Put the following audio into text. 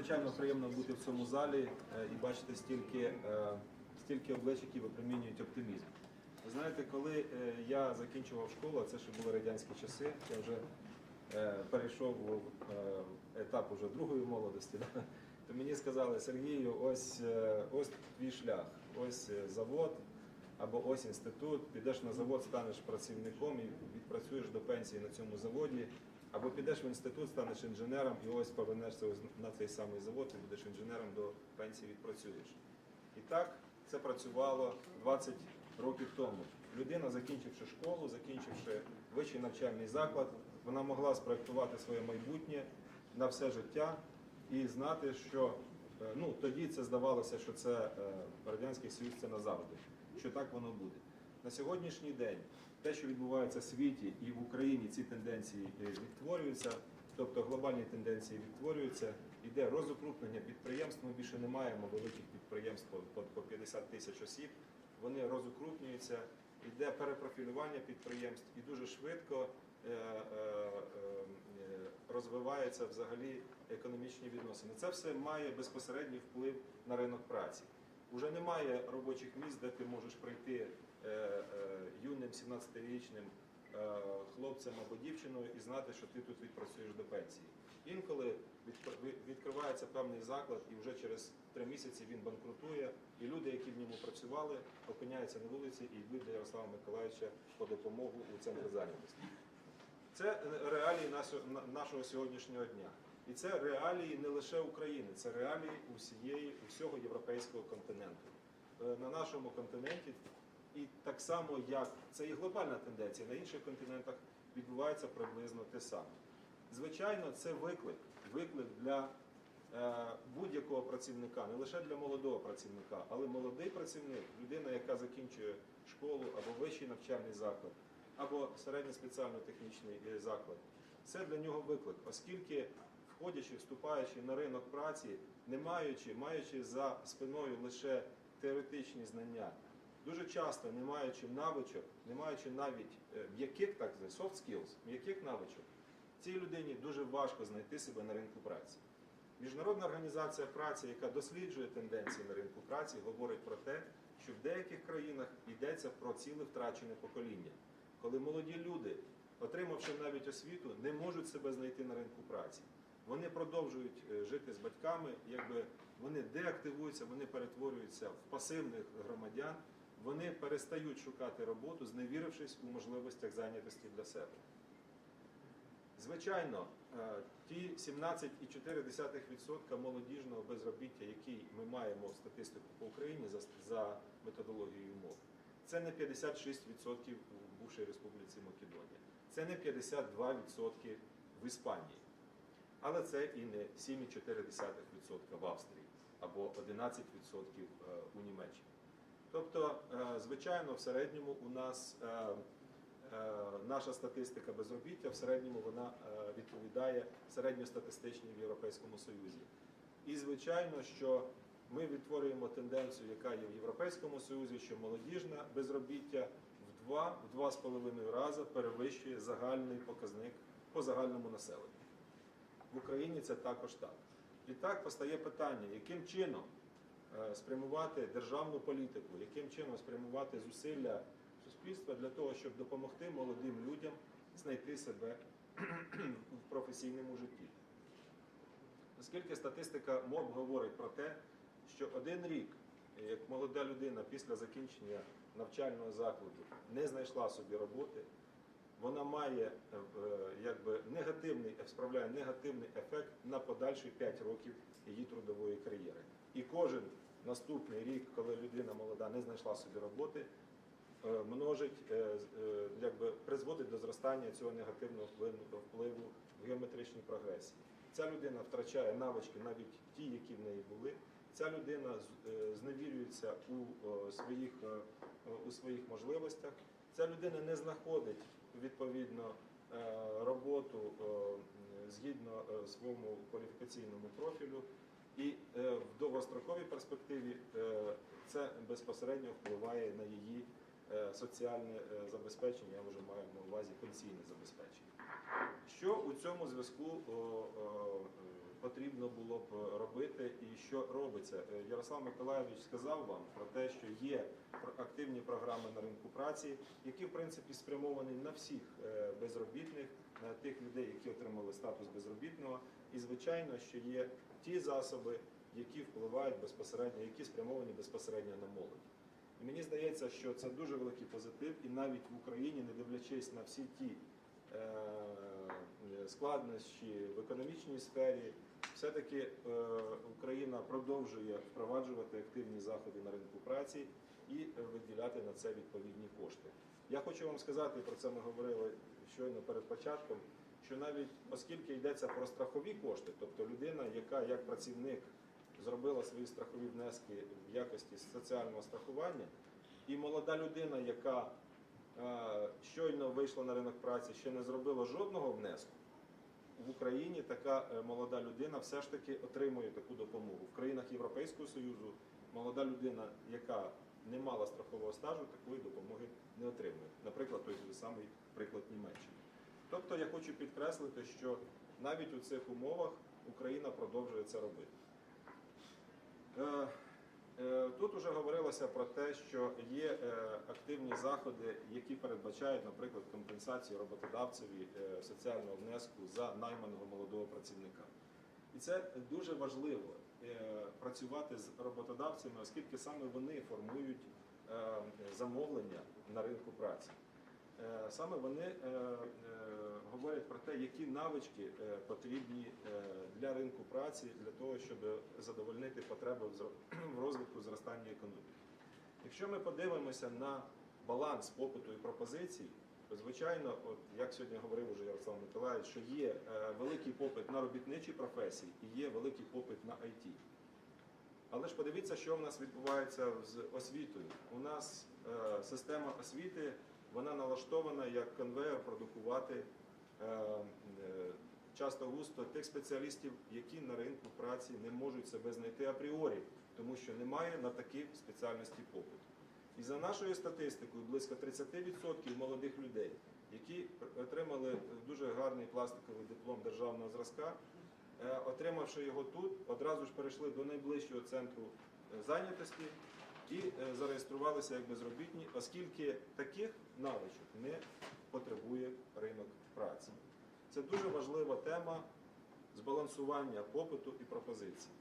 надзвичайно приємно бути в цьому залі е, і бачити стільки, е, стільки облич, які випромінюють оптимізм. Ви знаєте, коли е, я закінчував школу, це ще були радянські часи, я вже перейшов е, етап уже другої молодості, то мені сказали, Сергію, ось, ось твій шлях, ось завод або ось інститут, підеш на завод, станеш працівником і відпрацюєш до пенсії на цьому заводі, або підеш в інститут, станеш інженером і ось повернешся на цей самий завод і будеш інженером до пенсії відпрацюєш. І так це працювало 20 років тому. Людина, закінчивши школу, закінчивши вищий навчальний заклад, вона могла спроектувати своє майбутнє на все життя і знати, що е, ну, тоді це здавалося, що це е, Радянський Союз це назавжди, що так воно буде. На сьогоднішній день те, що відбувається в світі і в Україні ці тенденції е, відтворюються, тобто глобальні тенденції відтворюються, іде розукрупнення підприємств. Ми більше не маємо великих підприємств по, по 50 тисяч осіб. Вони розукрупнюються, йде перепрофілювання підприємств і дуже швидко е, е, розвиваються взагалі економічні відносини. Це все має безпосередній вплив на ринок праці. Уже немає робочих місць, де ти можеш прийти юним 17-річним е, хлопцем або дівчиною і знати, що ти тут відпрацюєш до пенсії. Інколи відкривається певний заклад, і вже через три місяці він банкрутує, і люди, які в ньому працювали, опиняються на вулиці і йдуть до Ярослава Миколаївича по допомогу у центр зайнятості. Це реалії нашого сьогоднішнього дня. І це реалії не лише України, це реалії усієї, усього європейського континенту. Е, На нашому континенті, і так само, як це і глобальна тенденція, на інших континентах відбувається приблизно те саме. Звичайно, це виклик, виклик для е, будь-якого працівника, не лише для молодого працівника, але молодий працівник, людина, яка закінчує школу або вищий навчальний заклад, або середньо спеціально-технічний е, заклад. Це для нього виклик, оскільки входячи, вступаючи на ринок праці, не маючи, маючи за спиною лише теоретичні знання, дуже часто не маючи навичок, не маючи навіть е, м'яких, так soft skills, м'яких навичок, цій людині дуже важко знайти себе на ринку праці. Міжнародна організація праці, яка досліджує тенденції на ринку праці, говорить про те, що в деяких країнах йдеться про ціле втрачене покоління, коли молоді люди, отримавши навіть освіту, не можуть себе знайти на ринку праці. Вони продовжують е, жити з батьками, якби вони деактивуються, вони перетворюються в пасивних громадян, вони перестають шукати роботу, зневірившись у можливостях зайнятості для себе. Звичайно, е, ті 17,4% молодіжного безробіття, який ми маємо в статистику по Україні за, методологією МОВ, це не 56% у бувшій республіці Македонія, це не 52% в Іспанії, але це і не 7,4% в Австрії або 11% у Німеччині. Тобто, е, звичайно, в середньому у нас е, е, наша статистика безробіття в середньому вона відповідає середньостатистичній в Європейському Союзі. І звичайно, що ми відтворюємо тенденцію, яка є в Європейському Союзі, що молодіжне безробіття в два, в два з половиною рази перевищує загальний показник по загальному населенню. В Україні це також так. І так постає питання, яким чином спрямувати державну політику, яким чином спрямувати зусилля суспільства для того, щоб допомогти молодим людям знайти себе в професійному житті. Оскільки статистика МОБ говорить про те, що один рік, як молода людина після закінчення навчального закладу не знайшла собі роботи, вона має е, е, якби негативний, справляє негативний ефект на подальші 5 років її трудової кар'єри. І кожен наступний рік, коли людина молода не знайшла собі роботи, е, множить, е, е, якби призводить до зростання цього негативного впливу, в геометричній прогресії. Ця людина втрачає навички, навіть ті, які в неї були. Ця людина зневірюється у своїх, у своїх можливостях. Ця людина не знаходить відповідно роботу згідно своєму кваліфікаційному профілю. І е, в довгостроковій перспективі е, це безпосередньо впливає на її е, соціальне забезпечення, я вже маю на увазі пенсійне забезпечення. Що у цьому зв'язку потрібно було б робити і що робиться. Е, Ярослав Миколаївич сказав вам про те, що є активні програми на ринку праці, які в принципі спрямовані на всіх е, безробітних, на тих людей, які отримали статус безробітного. І звичайно, що є ті засоби, які впливають безпосередньо, які спрямовані безпосередньо на молодь. І мені здається, що це дуже великий позитив, і навіть в Україні, не дивлячись на всі ті е, складнощі в економічній сфері, все-таки е, Україна продовжує впроваджувати активні заходи на ринку праці і виділяти на це відповідні кошти. Я хочу вам сказати, про це ми говорили щойно перед початком, що навіть оскільки йдеться про страхові кошти, тобто людина, яка як працівник зробила свої страхові внески в якості соціального страхування, і молода людина, яка е, щойно вийшла на ринок праці, ще не зробила жодного внеску. В Україні така е, молода людина все ж таки отримує таку допомогу. В країнах Європейського Союзу молода людина, яка не мала страхового стажу, такої допомоги не отримує. Наприклад, той самий приклад Німеччини. Тобто я хочу підкреслити, що навіть у цих умовах Україна продовжує це робити. Е, Тут вже говорилося про те, що є е, активні заходи, які передбачають, наприклад, компенсацію роботодавцеві е, соціального внеску за найманого молодого працівника. І це дуже важливо працювати з роботодавцями, оскільки саме вони формують замовлення на ринку праці. Е, Саме вони е, е, говорять про те, які навички потрібні для ринку праці для того, щоб задовольнити потреби в розвитку зростання економіки. Якщо ми подивимося на баланс попиту і пропозицій, то звичайно, от як сьогодні говорив уже Ярослав Миколаївич, що є великий попит на робітничі професії і є великий попит на IT. Але ж подивіться, що в нас відбувається з освітою. У нас система освіти вона налаштована як конвейер продукувати е, е, часто густо тих спеціалістів, які на ринку праці не можуть себе знайти апріорі, тому що немає на такі спеціальності попиту. І за нашою статистикою, близько 30% молодих людей, які отримали дуже гарний пластиковий диплом державного зразка, е, отримавши його тут, одразу ж перейшли до найближчого центру зайнятості і е, зареєструвалися як безробітні, оскільки таких навичок не потребує ринок праці. Це дуже важлива тема збалансування попиту і пропозиції.